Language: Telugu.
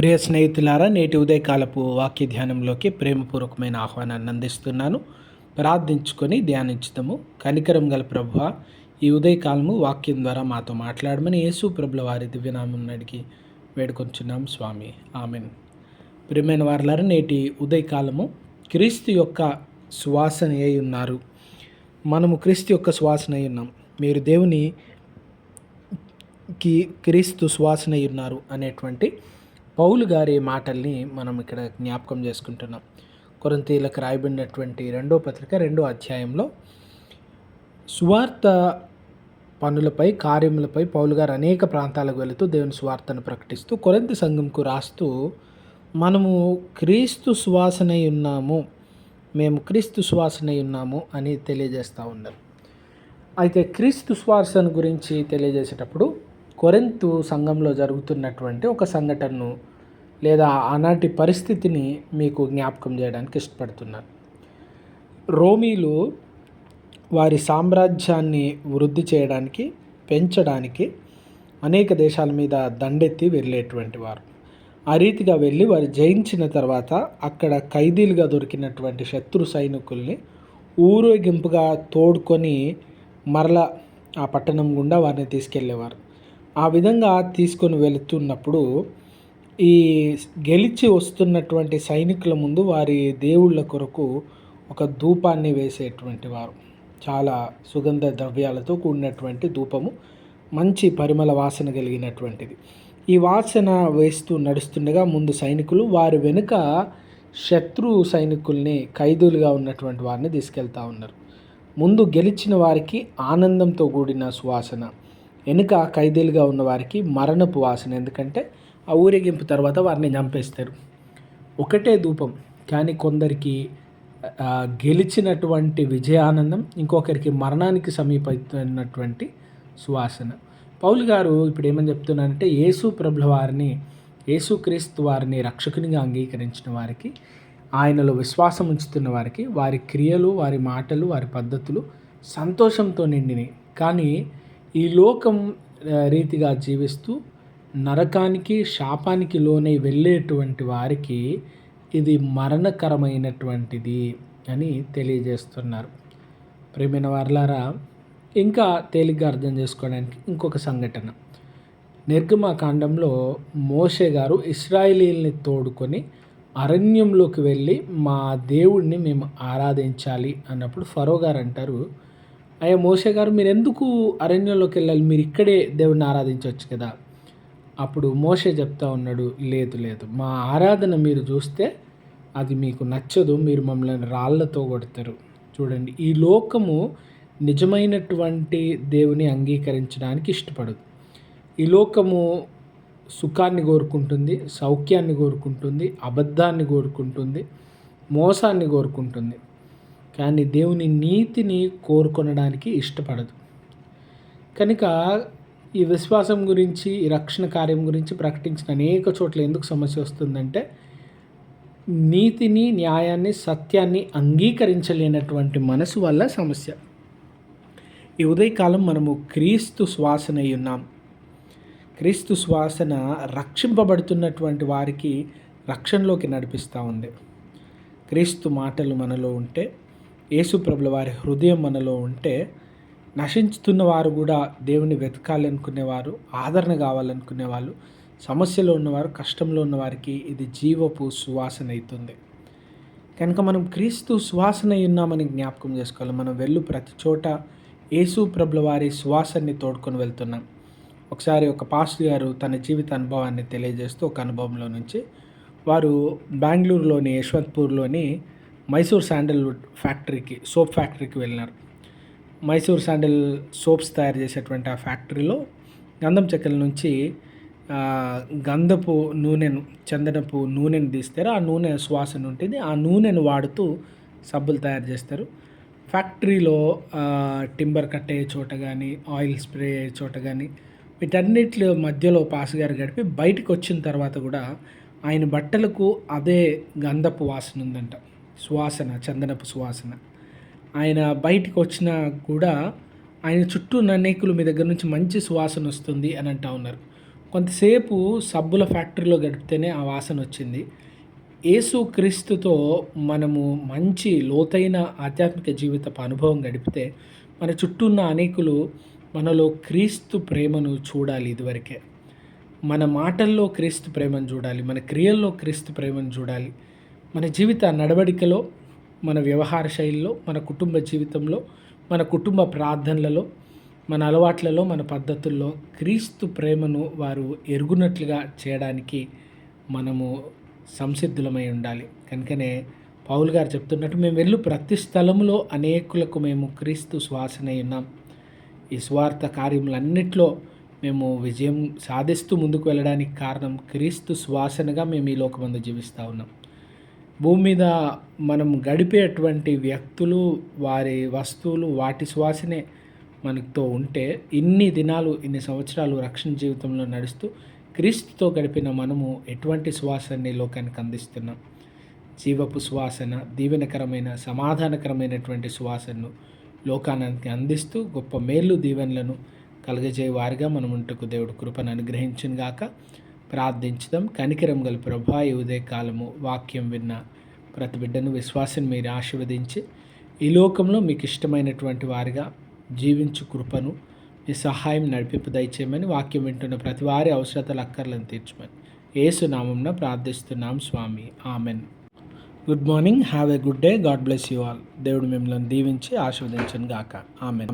ప్రియ స్నేహితులారా నేటి ఉదయకాలపు వాక్య ధ్యానంలోకి ప్రేమపూర్వకమైన ఆహ్వానాన్ని అందిస్తున్నాను. ప్రార్థించుకొని ధ్యానించుతాము. కనికరం గల ప్రభు ఈ ఉదయకాలము వాక్యం ద్వారా మాతో మాట్లాడమని యేసు ప్రభుల వారి దివ్యనామం అడిగి వేడుకొంచున్నాం స్వామి. ఆమెన్. ప్రియమైన వారులారా నేటి ఉదయకాలము క్రీస్తు యొక్క సువాసన అయి ఉన్నారు. మనము క్రీస్తు యొక్క సువాసన అయి ఉన్నాం. మీరు దేవుని కి క్రీస్తు సువాసన అయి ఉన్నారు అనేటువంటి పౌలు గారి మాటల్ని మనం ఇక్కడ జ్ఞాపకం చేసుకుంటున్నాం. కొరంతీలకు రాయబడినటువంటి రెండో పత్రిక రెండో అధ్యాయంలో సువార్త పనులపై కార్యములపై పౌలు గారు అనేక ప్రాంతాలకు వెళుతూ దేవుని సువార్తను ప్రకటిస్తూ కొరంతి సంఘంకు రాస్తూ మనము క్రీస్తు సువాసనై ఉన్నాము మేము క్రీస్తు సువాసనై ఉన్నాము అని తెలియజేస్తూ ఉన్నారు. అయితే క్రీస్తు సువాసన గురించి తెలియజేసేటప్పుడు కొరెంతు సంఘంలో జరుగుతున్నటువంటి ఒక సంఘటనను లేదా ఆనాటి పరిస్థితిని మీకు జ్ఞాపకం చేయడానికి ఇష్టపడుతున్నాను. రోమీలు వారి సామ్రాజ్యాన్ని వృద్ధి చేయడానికి పెంచడానికి అనేక దేశాల మీద దండెత్తి వెళ్ళేటువంటి వారు. ఆ రీతిగా వెళ్ళి వారు జయించిన తర్వాత అక్కడ ఖైదీలుగా దొరికినటువంటి శత్రు సైనికుల్ని ఊరేగింపుగా తోడుకొని మరల ఆ పట్టణం గుండా వారిని తీసుకెళ్ళేవారు. ఆ విధంగా తీసుకొని వెళుతున్నప్పుడు ఈ గెలిచి వస్తున్నటువంటి సైనికుల ముందు వారి దేవుళ్ళ కొరకు ఒక ధూపాన్ని వేసేటువంటి వారు. చాలా సుగంధ ద్రవ్యాలతో కూడినటువంటి ధూపము మంచి పరిమళ వాసన కలిగినటువంటిది. ఈ వాసన వేస్తూ నడుస్తుండగా ముందు సైనికులు వారి వెనుక శత్రు సైనికుల్ని ఖైదీలుగా ఉన్నటువంటి వారిని తీసుకెళ్తా ఉన్నారు. ముందు గెలిచిన వారికి ఆనందంతో కూడిన సువాసన వెనుక ఖైదీలుగా ఉన్న వారికి మరణపు వాసన. ఎందుకంటే ఆ ఊరేగింపు తర్వాత వారిని చంపేస్తారు. ఒకటే ధూపం కానీ కొందరికి గెలిచినటువంటి విజయానందం ఇంకొకరికి మరణానికి సమీపమైనటువంటి సువాసన. పౌలు గారు ఇప్పుడు ఏమని చెప్తున్నారంటే యేసు ప్రభుల వారిని యేసుక్రీస్తు వారిని రక్షకునిగా అంగీకరించిన వారికి ఆయనలో విశ్వాసం ఉంచుతున్న వారికి వారి క్రియలు వారి మాటలు వారి పద్ధతులు సంతోషంతో నిండినవి కానీ ఈ లోకం రీతిగా జీవిస్తూ నరకానికి శాపానికి లోనై వెళ్ళేటువంటి వారికి ఇది మరణకరమైనటువంటిది అని తెలియజేస్తున్నారు. ప్రేమైన వారులారా ఇంకా తేలిగ్గా అర్థం చేసుకోవడానికి ఇంకొక సంఘటన. నిర్గమాకాండంలో మోషే గారు ఇస్రాయిలీల్ని తోడుకొని అరణ్యంలోకి వెళ్ళి మా దేవుడిని మేము ఆరాధించాలి అన్నప్పుడు ఫరో గారు అంటారు అయ్యా మోషే గారు మీరు ఎందుకు అరణ్యంలోకి వెళ్ళాలి? మీరు ఇక్కడే దేవుడిని ఆరాధించవచ్చు కదా? అప్పుడు మోసే చెప్తా ఉన్నాడు లేదు లేదు. మా ఆరాధన మీరు చూస్తే అది మీకు నచ్చదు మీరు మమ్మల్ని రాళ్ళతో కొడతారు. చూడండి ఈ లోకము నిజమైనటువంటి దేవుని అంగీకరించడానికి ఇష్టపడదు. ఈ లోకము సుఖాన్ని కోరుకుంటుంది సౌఖ్యాన్ని కోరుకుంటుంది అబద్ధాన్ని కోరుకుంటుంది మోసాన్ని కోరుకుంటుంది. కానీ దేవుని నీతిని కోరుకొనడానికి ఇష్టపడదు. కనుక ఈ విశ్వాసం గురించి ఈ రక్షణ కార్యం గురించి ప్రకటించిన అనేక చోట్ల ఎందుకు సమస్య వస్తుందంటే నీతిని న్యాయాన్ని సత్యాన్ని అంగీకరించలేనటువంటి మనసు వల్ల సమస్య. ఈ ఉదయకాలం మనము క్రీస్తు శ్వాసన ఉన్నాం. క్రీస్తు శ్వాసన రక్షింపబడుతున్నటువంటి వారికి రక్షణలోకి నడిపిస్తూ ఉంది. క్రీస్తు మాటలు మనలో ఉంటే యేసుప్రభుల వారి హృదయం మనలో ఉంటే నశించుతున్న వారు కూడా దేవుని వెతకాలనుకునేవారు ఆదరణ కావాలనుకునే వాళ్ళు సమస్యలో ఉన్నవారు కష్టంలో ఉన్నవారికి ఇది జీవపు సువాసన అవుతుంది. కనుక మనం క్రీస్తు సువాసన ఉన్నామని జ్ఞాపకం చేసుకోవాలి. మనం వెళ్ళు ప్రతి చోట యేసు ప్రభుల వారి సువాసనని తోడుకొని వెళ్తున్నాం. ఒకసారి ఒక పాస్టర్ గారు తన జీవిత అనుభవాన్ని తెలియజేస్తూ ఒక అనుభవంలో నుంచి వారు బెంగళూరులోని యశ్వంత్పూర్లోని మైసూర్ శాండల్వుడ్ ఫ్యాక్టరీకి సోప్ ఫ్యాక్టరీకి వెళ్ళినారు. మైసూర్ శాండల్ సోప్స్ తయారు చేసేటువంటి ఆ ఫ్యాక్టరీలో గంధం చెక్కల నుంచి గంధపు నూనెను చందనపు నూనెను తీస్తారు. ఆ నూనె సువాసన ఉంటుంది. ఆ నూనెను వాడుతూ సబ్బులు తయారు చేస్తారు. ఫ్యాక్టరీలో టింబర్ కట్టే చోట కానీ ఆయిల్ స్ప్రే అయ్యే చోట కానీ వీటన్నిటి మధ్యలో పాస్ గారు గడిపి బయటకు వచ్చిన తర్వాత కూడా ఆయన బట్టలకు అదే గంధపు వాసన ఉందంట. సువాసన చందనపు సువాసన. ఆయన బయటికి వచ్చినా కూడా ఆయన చుట్టూ ఉన్న అనేకులు మీ దగ్గర నుంచి మంచి సువాసన వస్తుంది అని అంటా ఉన్నారు. కొంతసేపు సబ్బుల ఫ్యాక్టరీలో గడిపితేనే ఆ వాసన వచ్చింది. యేసు క్రీస్తుతో మనము మంచి లోతైన ఆధ్యాత్మిక జీవితపు అనుభవం గడిపితే మన చుట్టూ ఉన్న అనేకులు మనలో క్రీస్తు ప్రేమను చూడాలి ఇదివరకే. మన మాటల్లో క్రీస్తు ప్రేమను చూడాలి మన క్రియల్లో క్రీస్తు ప్రేమను చూడాలి. మన జీవిత నడవడికలో మన వ్యవహార శైలిలో మన కుటుంబ జీవితంలో మన కుటుంబ ప్రార్థనలలో మన అలవాట్లలో మన పద్ధతుల్లో క్రీస్తు ప్రేమను వారు ఎరుగునట్లుగా చేయడానికి మనము సంసిద్ధులమై ఉండాలి. కనుకనే పౌలు గారు చెప్తున్నట్టు మేము వెళ్ళు ప్రతి స్థలంలో అనేకులకు మేము క్రీస్తు శ్వాసనై ఉన్నాం. ఈ స్వార్థ కార్యములన్నిట్లో మేము విజయం సాధిస్తూ ముందుకు వెళ్ళడానికి కారణం క్రీస్తు శ్వాసనగా మేము ఈ లోకమందు జీవిస్తూ ఉన్నాం. భూమి మీద మనం గడిపేటువంటి వ్యక్తులు వారి వస్తువులు వాటి శ్వాసనే మనతో ఉంటే ఇన్ని దినాలు ఇన్ని సంవత్సరాలు రక్షణ జీవితంలో నడుస్తూ క్రీస్తుతో గడిపిన మనము ఎటువంటి శ్వాసని లోకానికి అందిస్తున్నాం? జీవపు శ్వాసన దీవెనకరమైన సమాధానకరమైనటువంటి శ్వాసను లోకానికి అందిస్తూ గొప్ప మేలు దీవెనలను కలగజేయ వారిగా మనం ఉంటకు దేవుడు కృపను అనుగ్రహించిన గాక ప్రార్థించడం కనికరం గల ప్రభా ఈ ఉదయకాలము వాక్యం విన్న ప్రతి బిడ్డను విశ్వాసం మీరు ఆశీర్వదించి ఈ లోకంలో మీకు ఇష్టమైనటువంటి వారిగా జీవించు కృపను మీ సహాయం నడిపింపు దయచేయమని వాక్యం వింటున్న ప్రతి వారి అవసరతలు అక్కర్లను తీర్చమని ఏసునామంన ప్రార్థిస్తున్నాం స్వామి. Amen. Good morning. Have a good day. God bless you all. దేవుడు మిమ్మల్ని దీవించి ఆశీర్వదించను గాక. ఆమెన్.